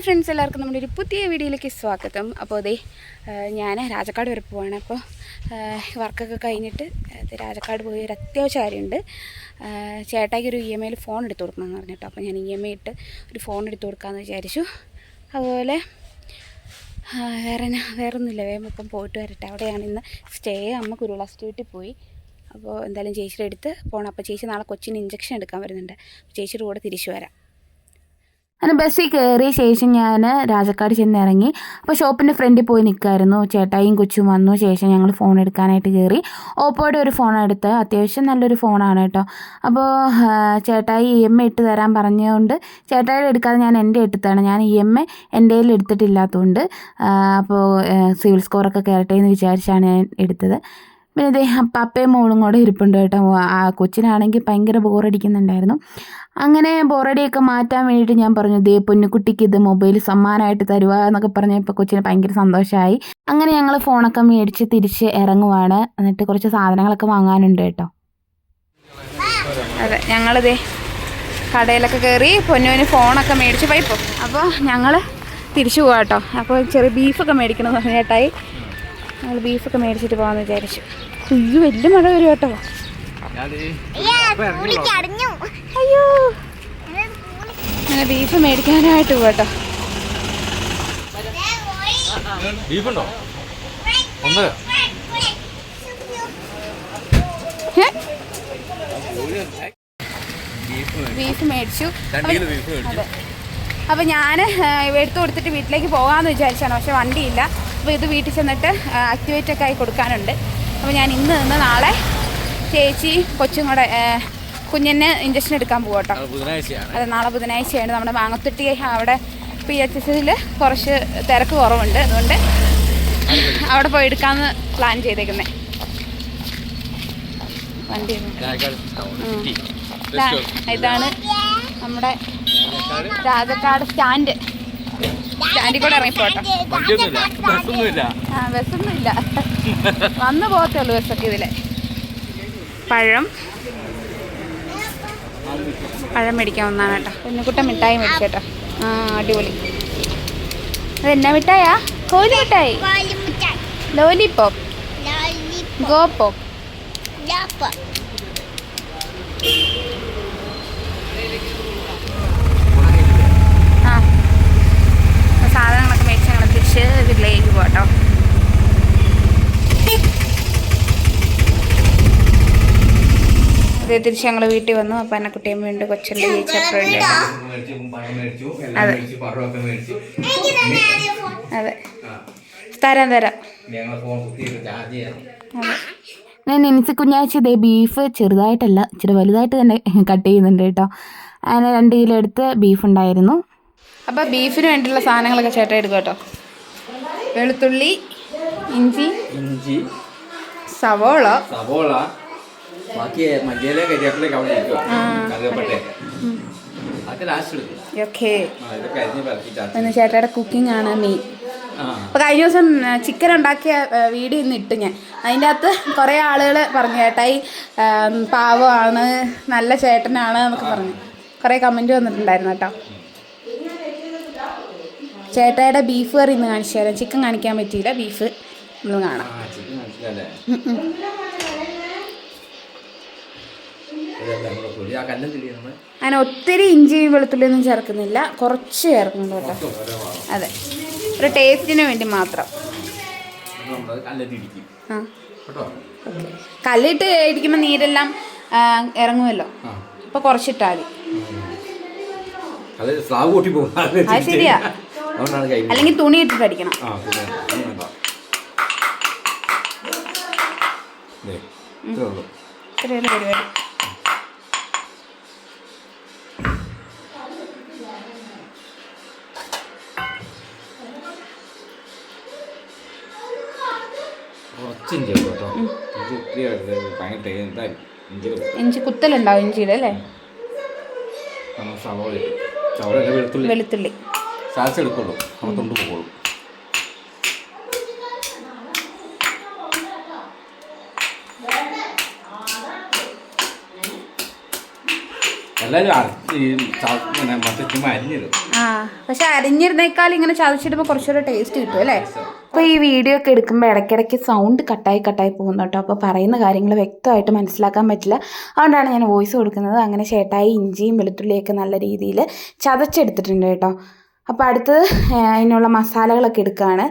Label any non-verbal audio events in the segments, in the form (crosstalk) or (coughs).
Hi friends എല്ലാവർക്കും നമ്മുടെ ഒരു പുതിയ വീഡിയോയിലേക്ക് സ്വാഗതം. അപ്പോൾ അതെ ഞാൻ രാജക്കാട് വരെ പോവാണ്. അപ്പോൾ വർക്കൊക്കെ കഴിഞ്ഞിട്ട് രാജക്കാട് പോയി ഒരു അത്യാവശ്യ കാര്യമുണ്ട്. ചേട്ടായിക്ക് ഒരു ഇ എം ഐയിൽ ഫോൺ എടുത്തു കൊടുക്കണമെന്ന് പറഞ്ഞിട്ടോ. അപ്പോൾ ഞാൻ ഇ എം ഐ ഇട്ട് ഒരു ഫോൺ എടുത്തു കൊടുക്കാമെന്ന് വിചാരിച്ചു. അതുപോലെ വേറെ വേറൊന്നുമില്ല. ഇപ്പം പോയിട്ട് വരട്ടെ. അവിടെയാണ് ഇന്ന് സ്റ്റേ. അമ്മ കുരുള സ്റ്റേറ്റിൽ പോയി. അപ്പോൾ എന്തായാലും ചേച്ചിയുടെ അടുത്ത് പോകണം അപ്പോൾ ചേച്ചി നാളെ കൊച്ചിന് ഇഞ്ചക്ഷൻ എടുക്കാൻ വരുന്നുണ്ട്. ചേച്ചിയുടെ കൂടെ തിരിച്ചു വരാം. അങ്ങനെ ബസ്സിൽ കയറിയ ശേഷം ഞാൻ രാജക്കാട് ചെന്ന് ഇറങ്ങി അപ്പോൾ ഷോപ്പിന്റെ ഫ്രണ്ടിൽ പോയി നിൽക്കായിരുന്നു ചേട്ടായും കൊച്ചും വന്നു. ശേഷം ഞങ്ങൾ ഫോൺ എടുക്കാനായിട്ട് കയറി ഓപ്പോയുടെ ഒരു ഫോൺ എടുത്ത്. അത്യാവശ്യം നല്ലൊരു ഫോണാണ് കേട്ടോ. അപ്പോൾ ചേട്ടായി ഇ എം ഐ ഇട്ട് തരാൻ പറഞ്ഞതുകൊണ്ട് ചേട്ടായിയുടെ എടുക്കാതെ ഞാൻ എന്റെ എടുത്താണ്. ഞാൻ ഇ എം ഐ എന്റെ കയ്യിൽ എടുത്തിട്ടില്ലാത്തതുകൊണ്ട് അപ്പോൾ സിവിൽ സ്കോറൊക്കെ കയറട്ടെ എന്ന് വിചാരിച്ചാണ് ഞാൻ എടുത്തത്. പിന്നെ ഇതേ പപ്പയും മോളും കൂടെ ഇരിപ്പുണ്ട് കേട്ടോ. ആ കൊച്ചിനാണെങ്കിൽ ഭയങ്കര ബോറടിക്കുന്നുണ്ടായിരുന്നു. അങ്ങനെ ബോറടിയൊക്കെ മാറ്റാൻ വേണ്ടിയിട്ട് ഞാൻ പറഞ്ഞു ദേ പൊന്നുകുട്ടിക്ക് ഇത് മൊബൈൽ സമ്മാനമായിട്ട് തരുക എന്നൊക്കെ പറഞ്ഞപ്പോൾ കൊച്ചിന് ഭയങ്കര സന്തോഷമായി അങ്ങനെ ഞങ്ങൾ ഫോണൊക്കെ മേടിച്ച് തിരിച്ച് ഇറങ്ങുവാണ്. എന്നിട്ട് കുറച്ച് സാധനങ്ങളൊക്കെ വാങ്ങാനുണ്ട് കേട്ടോ. അതെ ഞങ്ങളിതേ കടയിലൊക്കെ കയറി പൊന്നുവിന് ഫോണൊക്കെ മേടിച്ച് പൈപ്പോ അപ്പോൾ ഞങ്ങൾ തിരിച്ചു പോകാം കേട്ടോ അപ്പോൾ ചെറിയ ബീഫൊക്കെ മേടിക്കണമെന്ന് പറഞ്ഞു ചേട്ടായി ഞങ്ങൾ ബീഫൊക്കെ മേടിച്ചിട്ട് പോകാമെന്ന് വിചാരിച്ചു. അയ്യോ വലിയ മഴ വരും കേട്ടോ. അയ്യോ അങ്ങനെ ബീഫ് മേടിക്കാനായിട്ട് പോകട്ടോ ബീഫുണ്ടോ? ബീഫ് മേടിച്ചു. അപ്പൊ കിലോ ബീഫ് മേടിച്ചു. അതെ. അപ്പോൾ ഞാൻ എടുത്തു കൊടുത്തിട്ട് വീട്ടിലേക്ക് പോകാമെന്ന് വിചാരിച്ചാണ്. പക്ഷെ വണ്ടിയില്ല. അപ്പോൾ ഇത് വീട്ടിൽ ചെന്നിട്ട് ആക്ടിവേറ്റ് ഒക്കെ ആയി കൊടുക്കാനുണ്ട്. അപ്പോൾ ഞാൻ ഇന്ന് നിന്ന് നാളെ ചേച്ചി കൊച്ചും കൂടെ കുഞ്ഞിന് ഇഞ്ചക്ഷൻ എടുക്കാൻ പോകാം കേട്ടോ. അത് നാളെ ബുധനാഴ്ചയാണ്. നമ്മുടെ മാങ്ങത്തൊട്ടി അവിടെ പി എച്ച് എസ് എസിൽ കുറച്ച് തിരക്ക് കുറവുണ്ട്. അതുകൊണ്ട് അവിടെ പോയി എടുക്കാമെന്ന് പ്ലാൻ ചെയ്തേക്കുന്നത് വണ്ടി. ഇതാണ് നമ്മുടെ രാജക്കാട് സ്റ്റാൻഡ് സ്റ്റാൻഡിൽ കൂടെ ഇറങ്ങി വണ്ടിയൊന്നുമില്ല. ബസ്സൊന്നുമില്ല. ആ ബസ്സൊന്നും വന്നു പോകത്തേ ഉള്ളൂ ബസ്സൊക്കെ ഇതിലെ. പഴം. പഴം മേടിക്കാൻ വന്നാണ് കേട്ടോ. പെണ്ണുക്കുട്ട മിഠായി മേടിച്ചേട്ടോ ആ അടിപൊളി. അതെന്നാ മിഠായാ? കോലി മിഠായി. ലോലിപോപ്പ്. ഗോപ്പോ ആ അപ്പൊ സാധനങ്ങളൊക്കെ മേടിച്ച് ഞങ്ങൾ തിരിച്ച് വീട്ടിലേക്ക് പോട്ടോ. അതെ തിരിച്ച് ഞങ്ങൾ വീട്ടിൽ വന്നു. അപ്പം എന്നെ കുട്ടിയും വീണ്ടും കൊച്ചുണ്ട് എല്ലാം അതെ. തരാം തരാം. അതെ. ഞാൻ നിനച്ച് കുഞ്ഞാഴ്ച ഇതേ ബീഫ് ചെറുതായിട്ടല്ല ഇച്ചിരി വലുതായിട്ട് തന്നെ കട്ട് ചെയ്യുന്നുണ്ട് കേട്ടോ. അങ്ങനെ രണ്ട് കിലോ എടുത്ത് ബീഫ് ഉണ്ടായിരുന്നു. അപ്പോൾ ബീഫിന് വേണ്ടിയുള്ള സാധനങ്ങളൊക്കെ ചേട്ടാ എടുക്കും കേട്ടോ. വെളുത്തുള്ളി ഇഞ്ചി ഇഞ്ചി സവോള. സവോള. ബാക്കി മല്ലിയിലെ പറക്കി ചാർജ് പിന്നെ ചേട്ടയുടെ കുക്കിംഗ് ആണ് മെയിൻ അപ്പൊ കഴിഞ്ഞ ദിവസം ചിക്കൻ ഉണ്ടാക്കിയ വീഡിയോ ഇന്ന് ഇട്ടു ഞാൻ. അതിന്റെ അകത്ത് കുറെ ആളുകൾ പറഞ്ഞു ചേട്ടായി പാവമാണ് നല്ല ചേട്ടനാണ് എന്നൊക്കെ പറഞ്ഞു. കുറെ കമന്റ് വന്നിട്ടുണ്ടായിരുന്നു കേട്ടോ. ചേട്ടായുടെ ബീഫ് കറി ഇന്ന് കാണിച്ചു തരാം. ചിക്കൻ കാണിക്കാൻ പറ്റിയില്ല. ബീഫ് ഒന്ന് കാണാം. അങ്ങനെ ഒത്തിരി ഇഞ്ചി വെളുത്തുള്ളിയൊന്നും ചേർക്കുന്നില്ല. കുറച്ച് ചേർക്കുന്നുണ്ട് കേട്ടോ. അതെ. ഒരു ടേസ്റ്റിന് വേണ്ടി മാത്രം. കല്ലിട്ട് ഇരിക്കുമ്പോൾ നീരെല്ലാം ഇറങ്ങുമല്ലോ. അപ്പൊ കുറച്ചിട്ടാൽ മതി. അത് ശരിയാ. അതുകൊണ്ടാണ് കൈ അല്ലെങ്കിൽ തുണി ഇട്ടിട്ട് അടിക്കണം. ആ പിന്നെ അത് വേണ്ട. ദേ, ഇത്രേ ഉള്ളൂ. ഇത്രയുള്ള പരിപാടി? കുറച്ച് ഇഞ്ചി കേട്ടോ. ഇഞ്ചി ഒത്തിരി ഭയങ്കര ടേ- ഇഞ്ചി ഇഞ്ചി കുത്തലുണ്ടാവും ഇഞ്ചിയുടെ അല്ലേ? നമ്മൾ സവോള ഇടും. സവോള വെളുത്തുള്ളി. വെളുത്തുള്ളി. സാൽസ എടുക്കുള്ളൂ. നമ്മൾ തൊണ്ട് പോകുള്ളൂ. പക്ഷെ അരിഞ്ഞിരുന്നേക്കാൾ ഇങ്ങനെ ചതച്ചിടുമ്പോൾ കുറച്ചുകൂടെ ടേസ്റ്റ് കിട്ടും അല്ലേ? അപ്പോൾ ഈ വീഡിയോ ഒക്കെ എടുക്കുമ്പോൾ ഇടയ്ക്കിടയ്ക്ക് സൗണ്ട് കട്ടായി കട്ടായി പോകുന്നു കേട്ടോ. അപ്പോൾ പറയുന്ന കാര്യങ്ങൾ വ്യക്തമായിട്ട് മനസ്സിലാക്കാൻ പറ്റില്ല. അതുകൊണ്ടാണ് ഞാൻ വോയിസ് കൊടുക്കുന്നത്. അങ്ങനെ ചേട്ടായി ഇഞ്ചിയും വെളുത്തുള്ളിയൊക്കെ നല്ല രീതിയിൽ ചതച്ചെടുത്തിട്ടുണ്ട് കേട്ടോ. അപ്പോൾ അടുത്തത് അതിനുള്ള മസാലകളൊക്കെ എടുക്കുകയാണ്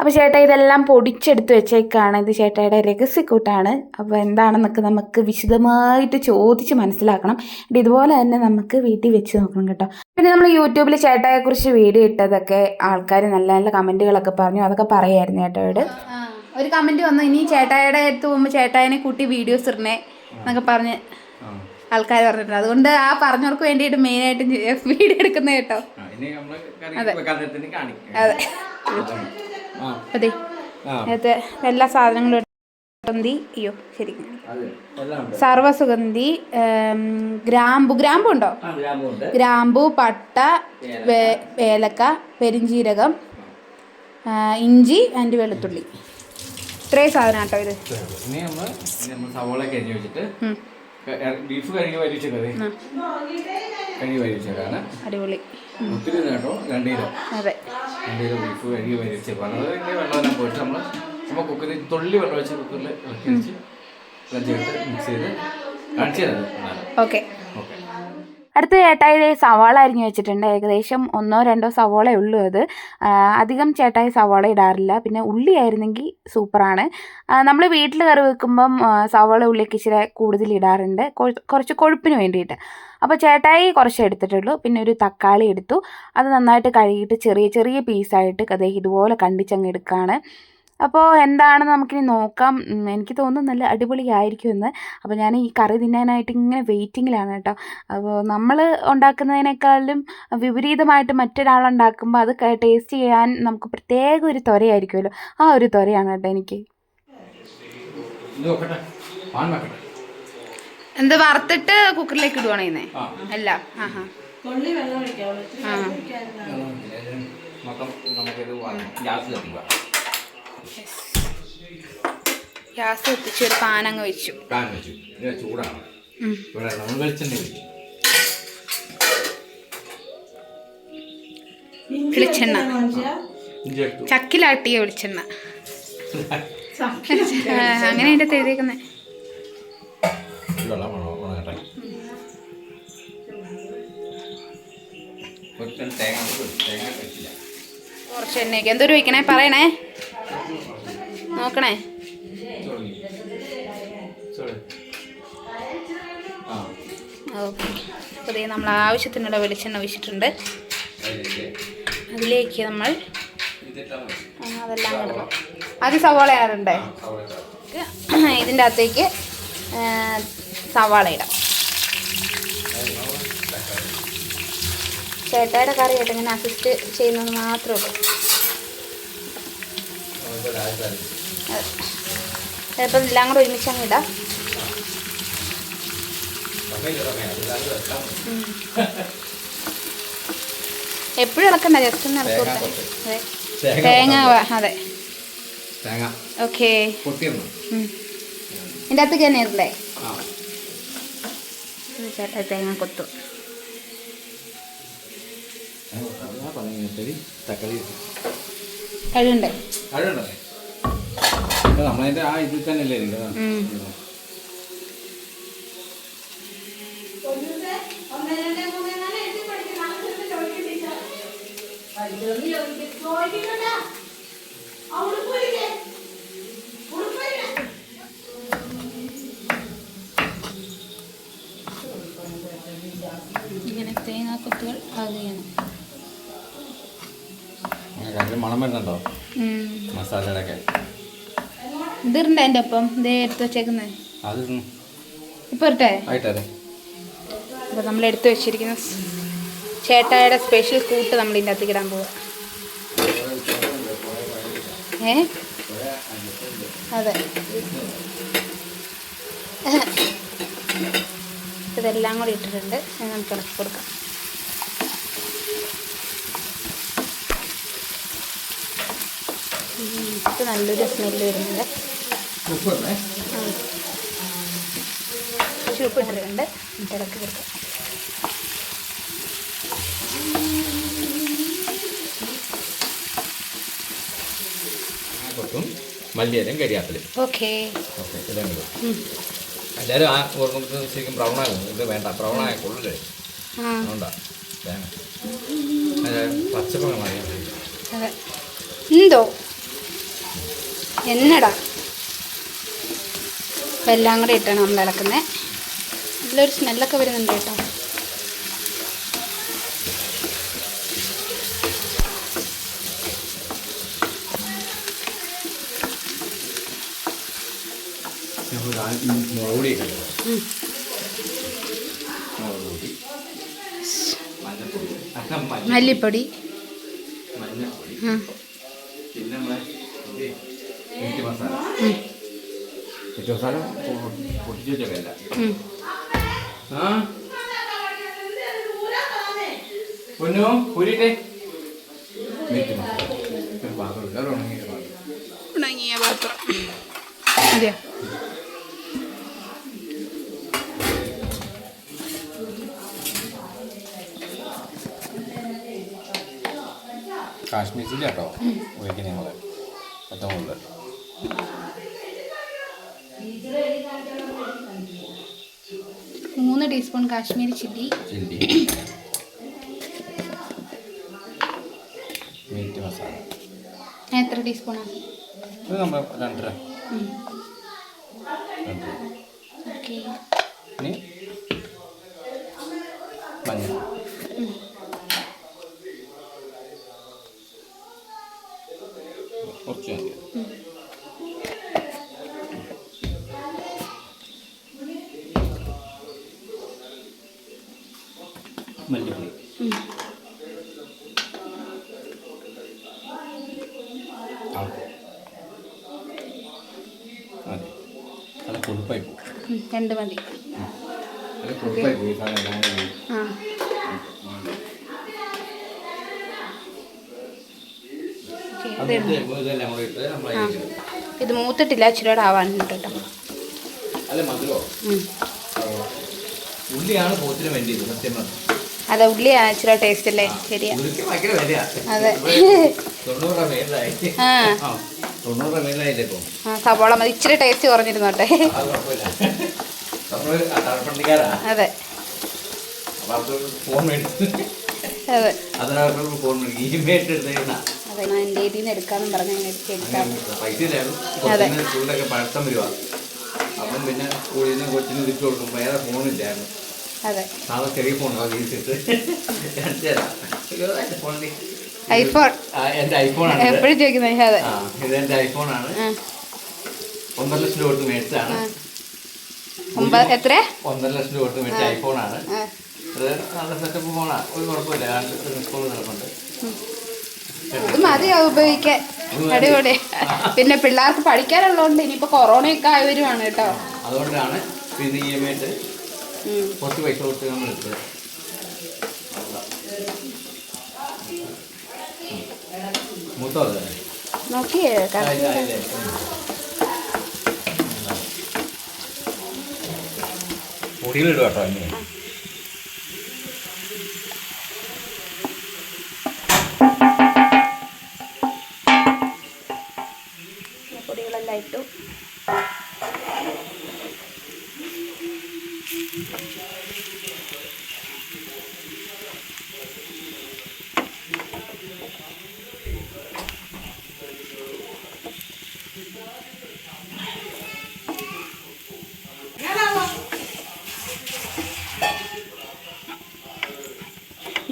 അപ്പോൾ ചേട്ടാ ഇതെല്ലാം പൊടിച്ചെടുത്ത് വെച്ചേക്കാണ്. ഇത് ചേട്ടായുടെ രഹസ്യക്കൂട്ടാണ്. അപ്പോൾ എന്താണെന്നൊക്കെ നമുക്ക് വിശദമായിട്ട് ചോദിച്ച് മനസ്സിലാക്കണം. ഇത് ഇതുപോലെ തന്നെ നമുക്ക് വീട്ടിൽ വെച്ച് നോക്കണം കേട്ടോ. പിന്നെ നമ്മൾ യൂട്യൂബിൽ ചേട്ടായെക്കുറിച്ച് വീഡിയോ ഇട്ടതൊക്കെ ആൾക്കാർ നല്ല നല്ല കമന്റുകളൊക്കെ പറഞ്ഞു. അതൊക്കെ പറയായിരുന്നു ചേട്ടായോട് ഒരു കമന്റ് വന്നു. ഇനി ചേട്ടായുടെ അടുത്ത് പോകുമ്പോൾ ചേട്ടായനെ കൂട്ടി വീഡിയോസ് ഇടണേ എന്നൊക്കെ പറഞ്ഞ് ആൾക്കാർ പറഞ്ഞിട്ടുണ്ട്. അതുകൊണ്ട് ആ പറഞ്ഞവർക്ക് വേണ്ടിയിട്ട് മെയിനായിട്ട് വീഡിയോ എടുക്കുന്നത് കേട്ടോ. അതെ. എല്ലാ സാധനങ്ങളും സുഗന്ധി അയ്യോ ശരി സർവസുഗന്ധി ഗ്രാമ്പു. ഗ്രാമ്പു ഉണ്ടോ? ഗ്രാമ്പു പട്ട ഏലക്ക. പെരിഞ്ജീരകം ഇഞ്ചി ആൻഡ് വെളുത്തുള്ളി. ഇത്രയും സാധനം കേട്ടോ ഇത്. സവോള കരിഞ്ഞ് വെച്ചിട്ട് ബീഫ് കഴുകി അടിപൊളി. ഒത്തിരി കേട്ടോ. രണ്ട് കിലോ അതെ. രണ്ട് കിലോ ബീഫ് കഴുകി വരിച്ച് അത് വെള്ളം പോയിട്ട് നമ്മൾ നമ്മൾ കുക്കറിൽ തുള്ളി വെള്ളം വെച്ച് കുക്കറിൽ ഇളക്കി വെച്ച് എല്ലാം ചേർത്ത് മിക്സ് ചെയ്ത് കാണിച്ചു തരാം ഓക്കെ. ഓക്കെ. അടുത്ത ചേട്ടായി സവാള അരിഞ്ഞു വെച്ചിട്ടുണ്ട്. ഏകദേശം ഒന്നോ രണ്ടോ സവാള ഉള്ളൂ അത്. അധികം ചേട്ടായി സവാള ഇടാറില്ല. പിന്നെ ഉള്ളി ആയിരുന്നെങ്കിൽ സൂപ്പറാണ്. നമ്മൾ വീട്ടിൽ കറി വെക്കുമ്പം സവാള ഉള്ളിയൊക്കെ ഇച്ചിരി കൂടുതൽ ഇടാറുണ്ട്. കുറച്ച് കൊഴുപ്പിന് വേണ്ടിയിട്ട്. അപ്പോൾ ചേട്ടായി കുറച്ച് എടുത്തിട്ടുള്ളൂ. പിന്നെ ഒരു തക്കാളി എടുത്തു. അത് നന്നായിട്ട് കഴുകിയിട്ട് ചെറിയ ചെറിയ പീസായിട്ട് അതേ ഇതുപോലെ കണ്ടിച്ചങ്ങ് എടുക്കുകയാണ് അപ്പോൾ എന്താണെന്ന് നമുക്കിനി നോക്കാം. എനിക്ക് തോന്നുന്നു നല്ല അടിപൊളിയായിരിക്കും എന്ന് അപ്പോൾ ഞാൻ ഈ കറി തിന്നാനായിട്ട് ഇങ്ങനെ വെയിറ്റിങ്ങിലാണ് കേട്ടോ. അപ്പോൾ നമ്മൾ ഉണ്ടാക്കുന്നതിനേക്കാളും വിപരീതമായിട്ട് മറ്റൊരാൾ ഉണ്ടാക്കുമ്പോൾ അത് ടേസ്റ്റ് ചെയ്യാൻ നമുക്ക് പ്രത്യേക ഒരു ത്വരയായിരിക്കുമല്ലോ. ആ ഒരു ത്വരയാണ് കേട്ടോ എനിക്ക്. എന്ത് വറുത്തിട്ട് കുക്കറിലേക്ക് ഇടുവാണ് ഇന്നേ അല്ല. ആ. ഹാ ഗ്യാസ് എത്തിച്ച് ഒരു പാനങ്ങ് വെച്ചു. ചൂടാണ്. വെളിച്ചെണ്ണ ചക്കിലാട്ടിയ വെളിച്ചെണ്ണ. അങ്ങനെ അതിന്റെ അകത്ത് എഴുതിയേക്കുന്നത് വെള്ളം വേണം ഉണങ്ങട്ടെ കുറച്ച് എണ്ണയൊക്കെ. എന്തൊരു വയ്ക്കണേ പറയണേ. നോക്കണേ. ഓക്കെ. അപ്പോൾ നമ്മൾ ആവശ്യത്തിനുള്ള വെളിച്ചെണ്ണ ഒഴിച്ചിട്ടുണ്ട്. അതിലേക്ക് നമ്മൾ അതെല്ലാം ഇടണം. അത് സവോള ഇടണ്ടേ ഇതിന്റെ അകത്തേക്ക് സവാള ഇടാം ചേട്ടായുടെ കറി ആയിട്ട് ഇങ്ങനെ അസിസ്റ്റ് ചെയ്യുന്നത് മാത്രമേ ഉള്ളൂ. ചിലപ്പോൾ എല്ലാം കൂടെ ഒരുമിച്ച് അങ്ങ് ഇടാം. എപ്പോഴും ഇളക്കണ്ട ജസ്റ്റ് ഒന്ന് ഇളക്കി കൊടുത്താൽ തേങ്ങ അതെ. ഓക്കെ. ഇതിന്റെ അകത്തേക്ക് തന്നെ ഇടല്ലേ? ഇത് ചേട്ടാ തേങ്ങ കൊത്തു അതാ. കഴിവുണ്ടേ നമ്മളതിന്റെ ആ ഇതിൽ തന്നെ അല്ലേ ഇരിക്കുന്നത് ഉം. ഇങ്ങനെ തേങ്ങ കൊത്തുകൾ തേങ്ങാ അതിൽ മണം വരുന്നുണ്ടോ? മസാലയുടെ ഒക്കെ ഇതിരണ്ട എന്റെ ഒപ്പം. ഇതേ എടുത്ത് വെച്ചേക്കുന്നത് ഇപ്പം ഇരട്ടെ അപ്പോൾ നമ്മൾ എടുത്ത് വെച്ചിരിക്കുന്ന. ചേട്ടായുടെ സ്പെഷ്യൽ കൂട്ട് നമ്മൾ ഇതിന്റെ അകത്തേക്ക് ഇടാൻ പോവുക ഏ? അതെ. ഇതെല്ലാം കൂടി ഇട്ടിട്ടുണ്ട്. നമുക്ക് ഇളക്കി കൊടുക്കാം. ഇത് നല്ലൊരു സ്മെല്ല് വരുന്നുണ്ട്. ചുവപ്പിട്ടിട്ടുണ്ട് നമുക്ക് ഇളക്കി കൊടുക്കാം. മല്ലിയിലും കരിയാപ്പിലും ഓക്കെ ഓക്കെ ഇതാണ് എല്ലാവരും ആ ഓർമ്മ ശരിക്കും ബ്രൗൺ ആകും ഇത് വേണ്ട ബ്രൗൺ ആയ കൊള്ളില്ലേ അതുകൊണ്ടാ തേങ്ങ അതെ. എന്തോ എന്നടാ? അപ്പം എല്ലാം കൂടെ ഇട്ടാണ് നമ്മൾ ഇളക്കുന്നത് നല്ലൊരു സ്മെല്ലൊക്കെ വരുന്നുണ്ട് കേട്ടോ. മുളകുപൊടി മല്ലിപ്പൊടി പിന്നെ മീറ്റ് മസാല. ഉം. മീറ്റ് മസാല പൊ- പൊട്ടിച്ച് വെച്ചല്ല ഉം. ആ? പൊന്നു പൂരിട്ടെ മീറ്റ് മസാല ഒരു പാത്രം ഇല്ല ഒരു ഉണങ്ങിയ പാത്രം. ഉണങ്ങിയ പാത്രം. കാശ്മീർ ചില്ലി കേട്ടോ ഉപയോഗിക്കുന്നത് ഞങ്ങൾ ഏറ്റവും കൂടുതൽ മൂന്ന് teaspoon Kashmiri chilli. Chilli. Meat masala. എത്ര ടീസ്പൂണാണ് ഇത് നമ്മൾ രണ്ടര. കൊഴുപ്പായി പോകും രണ്ട് മതി. കൊഴുപ്പായി പോയി. ആ. ഇത് മൂത്തിട്ടില്ല ഇച്ചിരിയോടെ ആവാനുണ്ട് കേട്ടോ അല്ല മധുരോ? ഉം. ഉള്ളിയാണ് പോത്തിന് വേണ്ടിയത് സത്യം പറഞ്ഞു. അതെ ഉള്ളി ഇച്ചിരി ടേസ്റ്റ് അല്ലേ? ശരിയാ. അതെ. ആ. സവോള മതി. ഇച്ചിരി ടേസ്റ്റ് കുറഞ്ഞിരുന്നോട്ടെ. അത്. അതെ. അതെ ഞാൻ എന്റെ ഇതിൽ നിന്ന് എടുക്കാമെന്ന് പറഞ്ഞു എടുത്ത് എടുക്കാം. അതെ. അപ്പം പിന്നെ കൊച്ചിന് തിരിച്ചു കൊടുക്കും വേറെ ഫോണില്ലായിരുന്നു സാധാ ചെറിയ ഐഫോൺ. ആ, ഐഫോണാണ് ഇത്. എപ്പോഴും ചോദിക്കുന്നത് അതെ. ഇത് എന്റെ ഐഫോണാണ് ഒന്നര ലക്ഷം രൂപ കൊടുത്ത് മേടിച്ചതാണ്. എത്ര ഒന്നര ലക്ഷം രൂപ കൊടുത്ത് മേടിച്ച ഐഫോണാണ് അത് നല്ല സെറ്റപ്പ് ഫോണാണ് ഒരു കുഴപ്പമില്ല. സ്കൂൾ നടക്കുന്നുണ്ട് ഇത് ഉപയോഗിക്കാൻ. അടിപൊളി. പിന്നെ പിള്ളേർക്ക് പഠിക്കാനുള്ളതുകൊണ്ട് ഇനിയിപ്പോ കൊറോണയൊക്കെ ആയി വരുവാണ് കേട്ടോ. അതുകൊണ്ടാണ് പിന്നെ ഇ എം ഉം. കുറച്ച് പൈസ കൊടുത്ത് നമ്മൾ എടുത്തത് മൂത്തോ നോക്കിയേ? പൊടിയിലിടുക കേട്ടോ ഇനി.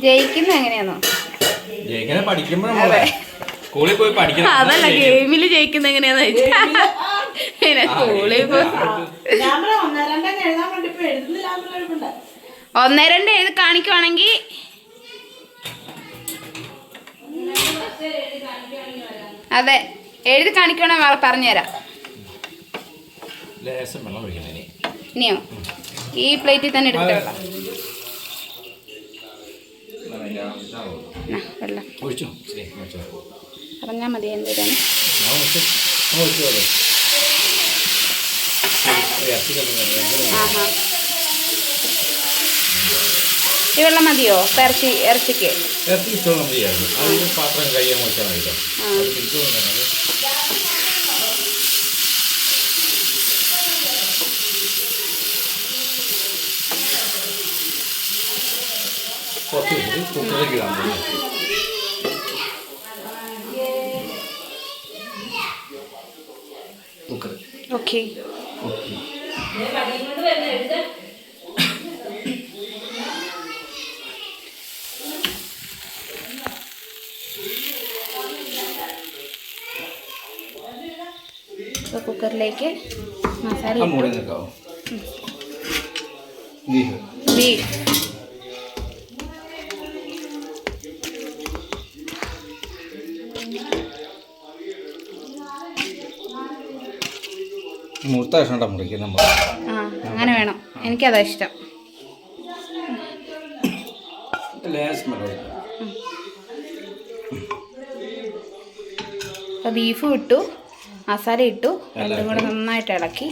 ജയിക്കുന്ന എങ്ങനെയാണോ ജയിക്കുന്ന പഠിക്കുമ്പോൾ നമ്മളെ സ്കൂളിൽ പോയി പഠിക്കണം. അതല്ല ഗെയിമിൽ ജയിക്കുന്ന എങ്ങനെയാന്ന് വെച്ചാൽ സ്കൂളിൽ പോയി ഒന്ന് രണ്ട് എഴുതി കാണിക്കുവാണെങ്കിൽ അതെ എഴുതി കാണിക്കുവാണെങ്കിൽ പറഞ്ഞുതരാം. ഇനിയോ? ഈ പ്ലേറ്റിൽ തന്നെ എടുത്തോളാം പറഞ്ഞാൽ മതി എന്തിനാണ് ആഹാ. ഈ വെള്ളം മതിയോ? ഇറച്ചി ഇറച്ചിക്ക്. പാത്രം കഴിയാൻ കുറച്ച് കുക്കറിലേക്ക് കാണുന്നു ഓക്കെ ഓക്കെ അപ്പോൾ കുക്കറിലേക്ക് മസാല ആ മൂടി നിൽക്കാവോ ബീഫ് മുഴുത്ത മുറിക്കുന്നത് നമ്മൾ ആ അങ്ങനെ വേണം. എനിക്കതാ ഇഷ്ടം. അപ്പൊ അപ്പോൾ ബീഫ് ഇട്ടു മസാല ഇട്ടു രണ്ടും കൂടെ നന്നായിട്ട് ഇളക്കി.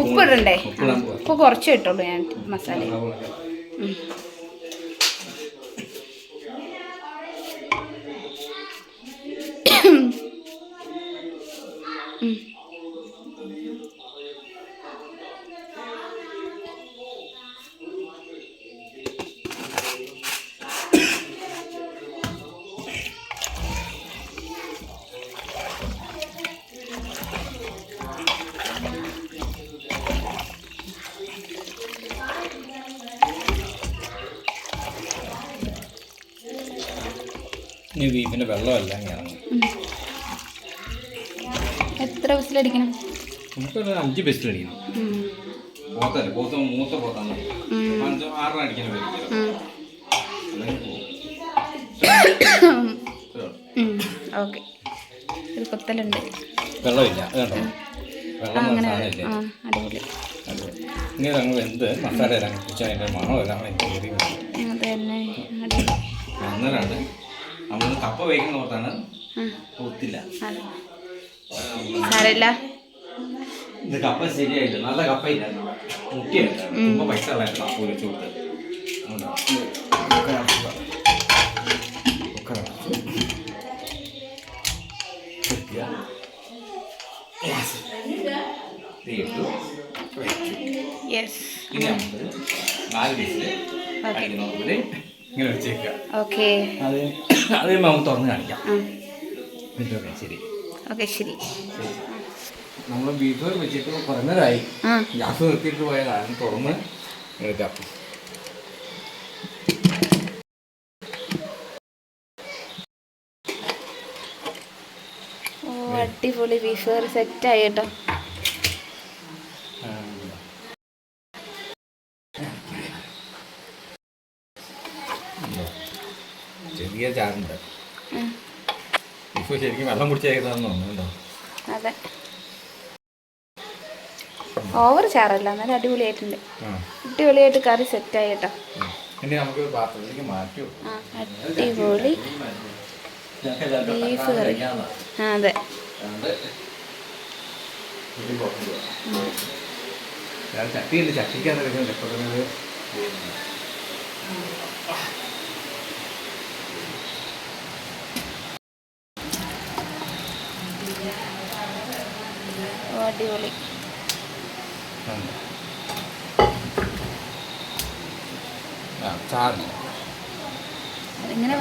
ഉപ്പ് ഇടണ്ടേ ഉപ്പ് കുറച്ച് ഇട്ടുള്ളൂ ഞാൻ മസാല ഇനി ബീഫിന്റെ വെള്ളമല്ല ഇറങ്ങും. എത്ര വിസിലടിക്കണം നമുക്കൊരു അഞ്ച് ബെസ്റ്റ് അടിക്കണം ഉം. പോത്തല്ലേ പോത്ത് മൂത്ത പോത്താണ് അഞ്ചോ ആറെണ്ണം. ഓക്കെ. ഒരു കൊത്തലുണ്ട്. വെള്ളമില്ല അങ്ങനെ അടിപൊളി. ഇങ്ങനെ അങ്ങ് വെന്ത് മസാല ഇറങ്ങി അതിന്റെ മണം അടിപൊളി. അന്നേരമാണ് കപ്പ വേക്കുന്ന ഓർത്താണ് ഒത്തില്ല സാരല്ല ഇത് കപ്പ ശരിയായില്ല. നല്ല കപ്പയില്ല. മുട്ടിയല്ല ತುಂಬ പൈസ ഉള്ളായിരുന്നു കപ്പ വെച്ച് കൊടുത്ത്. യെസ് ഇനി നമുക്ക് നാല് പീസിൽ അടിക്കുന്ന പോലെ ഇങ്ങനെ വെച്ചേക്കുക. ഓക്കെ. അത് (coughs) അത് നമുക്ക് തുറന്ന് കാണിക്കാം. ഓക്കെ ശരി. ഓക്കെ ശരി. നമ്മൾ ബീഫ് വെച്ചിട്ട് കുറഞ്ഞതായി ഗ്യാസ് നിർത്തിയിട്ട് പോയതാണ് തുറന്ന് എടുക്കാം. അടിപൊളി ബീഫ് കറി. സെറ്റായി കേട്ടോ. ചെറിയ ചാറുണ്ട് ബീഫ് ശരിക്കും വെള്ളം കുടിച്ചേക്കുന്നതെന്ന് തോന്നുന്നുണ്ടോ? അതെ. ഓവർ ചാറല്ല എന്നാലും അടിപൊളിയായിട്ടുണ്ട്. അടിപൊളിയായിട്ട് കറി സെറ്റായി കേട്ടോ. ഇനി നമുക്ക് പാത്രത്തിലേക്ക് ആ അടിപൊളി. Beef curry. അതെ. ചട്ടിയുണ്ട്. ചട്ടിക്കാന്ന് ഒതുങ്ങി ഇങ്ങനെ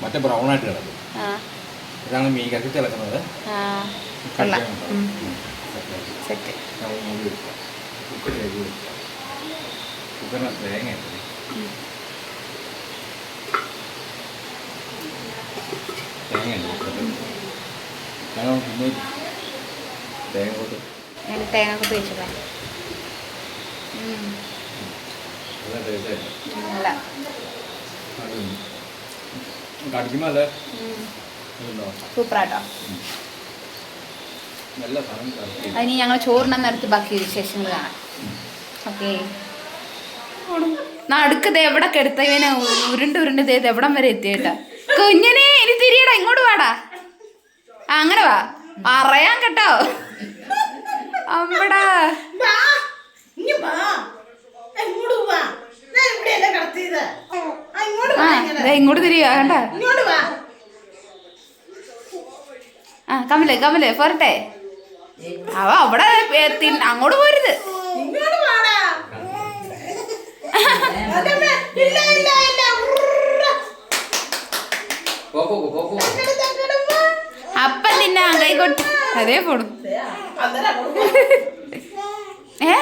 മറ്റേ ബ്രൗൺ ആയിട്ട് കിടക്കും ഇതാണ് മീൻ കറി. തിളക്കുന്നത് ആ. കൊള്ളാം ഉം. സെറ്റാക്കി. സെറ്റ് നമ്മൾ മൂടി വെക്കുക കുക്കറിലേക്ക് വെക്കുക കുക്കറിന് തേങ്ങ ഇട്ട് ഉം. തേങ്ങ ഉണ്ട് കുക്കറിൽ തേങ്ങ പിന്നെ തേങ്ങ കൊണ്ട് ഞാൻ തേങ്ങ കുത്തി വെച്ചതാ ഉം. നല്ല തേങ്ങ തേങ്ങ? സൂപ്പറാട്ടോ. കറക്റ്റ് അതിന് ഞങ്ങൾ ചോറിനാൻ നേരത്ത് ബാക്കി വിശേഷങ്ങൾ കാണാം. ഓക്കെ. നടുക്കത് എവിടെ കെടുത്തവനെ ഉരുണ്ട് ഉരുണ്ട് എവിടം വരെ എത്തിയേട്ടാ? കുഞ്ഞിനെ ഇനി തിരിയടാ ഇങ്ങോട്ട് വാടാ. അങ്ങനെ വാ. പറയാൻ കേട്ടോ. അമ്പടാ. ഇങ്ങോട്ട് തിരിയ കണ്ട? ആ കമലേ കമലേ പോരട്ടെ. അവ അവിടെ അങ്ങോട്ട് പോരുത്. ഇല്ല ഇല്ല ഇല്ല. അപ്പം തിന്നാ കൈ കൊട്ടി അതേ പോണു. ഏ?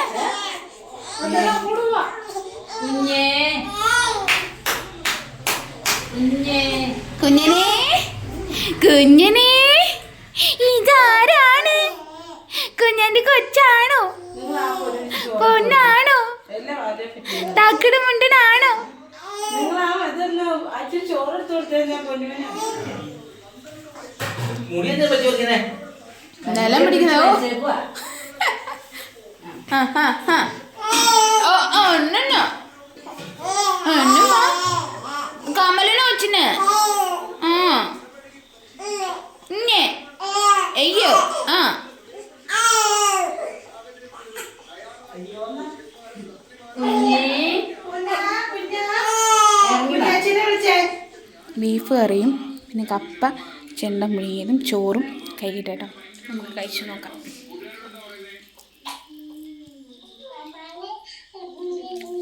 കുഞ്ഞിനെ? കുഞ്ഞിനെ? ഇതാരാണ്? കുഞ്ഞന്റെ കൊച്ചാണോ? പൊന്നാണോ? തക്കട് മുണ്ടനാണോ? നിങ്ങൾ ആ ഇതെല്ലാം അച്ഛൻ ചോറ് എടുത്ത് കൊടുത്തേ ഞാൻ പൊന്നുവിനെ മുടി എന്താ പറ്റി കൊടുക്കുന്നേ? നിലം പിടിക്കുന്നോ. കമലിനോ വെച്ചിന് ആ. കറിയും പിന്നെ കപ്പ ചെണ്ട മുഴുകിയതും ചോറും കൈകിട്ടോ നമുക്ക് കഴിച്ചു നോക്കാം.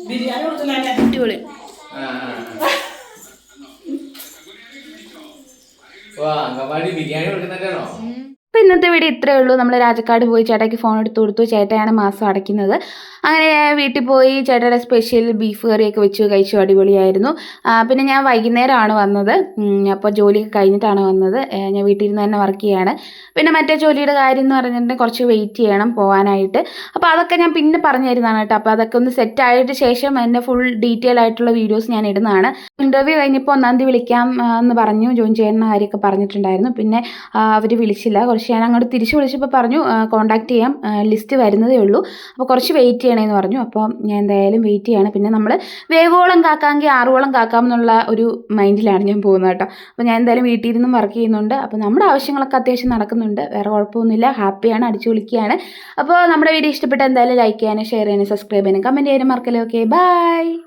ബിരിയാണി അടിപൊളി. വാ അങ്കമാടി ബിരിയാണി കൊടുക്കുന്നുണ്ടാണോ അപ്പോൾ ഇന്നത്തെ വീഡിയോ ഇത്രയേ ഉള്ളൂ. നമ്മൾ രാജക്കാട് പോയി ചേട്ടയ്ക്ക് ഫോൺ എടുത്ത് കൊടുത്തു. ചേട്ടയാണ് മാസം അടയ്ക്കുന്നത്. അങ്ങനെ വീട്ടിൽ പോയി ചേട്ടയുടെ സ്പെഷ്യൽ ബീഫ് കറിയൊക്കെ വെച്ച് കഴിച്ചു അടിപൊളിയായിരുന്നു. പിന്നെ ഞാൻ വൈകുന്നേരമാണ് വന്നത്. അപ്പോൾ ജോലിയൊക്കെ കഴിഞ്ഞിട്ടാണ് വന്നത്. ഞാൻ വീട്ടിൽ നിന്ന് തന്നെ വർക്ക് ചെയ്യാണ്. പിന്നെ മറ്റേ ജോലിയുടെ കാര്യം എന്ന് പറഞ്ഞിട്ടുണ്ടെങ്കിൽ കുറച്ച് വെയിറ്റ് ചെയ്യണം പോകാനായിട്ട് അപ്പോൾ അതൊക്കെ ഞാൻ പിന്നെ പറഞ്ഞു തരുന്നതാണ് കേട്ടോ. അപ്പോൾ അതൊക്കെ ഒന്ന് സെറ്റ് ആയിട്ട് ശേഷം എന്റെ ഫുൾ ഡീറ്റെയിൽ ആയിട്ടുള്ള വീഡിയോസ് ഞാൻ ഇടുന്നതാണ്. ഇന്റർവ്യൂ കഴിഞ്ഞപ്പോൾ ഒന്നാം തീയതി വിളിക്കാം എന്ന് പറഞ്ഞു. ജോയിൻ ചെയ്യുന്ന കാര്യമൊക്കെ പറഞ്ഞിട്ടുണ്ടായിരുന്നു. പിന്നെ അവർ വിളിച്ചില്ല. കുറച്ച് ഞാൻ അങ്ങോട്ട് തിരിച്ചു വിളിച്ചപ്പോൾ പറഞ്ഞു കോണ്ടാക്ട് ചെയ്യാം. ലിസ്റ്റ് വരുന്നതേ ഉള്ളൂ. അപ്പോൾ കുറച്ച് വെയിറ്റ് ചെയ്യണമെന്ന് പറഞ്ഞു. അപ്പോൾ ഞാൻ എന്തായാലും വെയിറ്റ് ചെയ്യാണ്. പിന്നെ നമ്മൾ വേവോളം കാക്കാമെങ്കിൽ ആറുവോളം കാക്കാം എന്നുള്ള ഒരു മൈൻഡിലാണ് ഞാൻ പോകുന്നത് കേട്ടോ. അപ്പോൾ ഞാൻ എന്തായാലും വീട്ടിൽ നിന്നും വർക്ക് ചെയ്യുന്നുണ്ട്. അപ്പോൾ നമ്മുടെ ആവശ്യങ്ങളൊക്കെ അത്യാവശ്യം നടക്കുന്നുണ്ട്. വേറെ കുഴപ്പമൊന്നുമില്ല. ഹാപ്പിയാണ് അടിച്ചു വിളിക്കുകയാണ് അപ്പോൾ നമ്മുടെ വീഡിയോ ഇഷ്ടപ്പെട്ട എന്തായാലും ലൈക്ക് ചെയ്യാനും ഷെയർ ചെയ്യാനും സബ്സ്ക്രൈബ് ചെയ്യാനും കമന്റ് ചെയ്യാനും മറക്കല്ലേ? Okay bye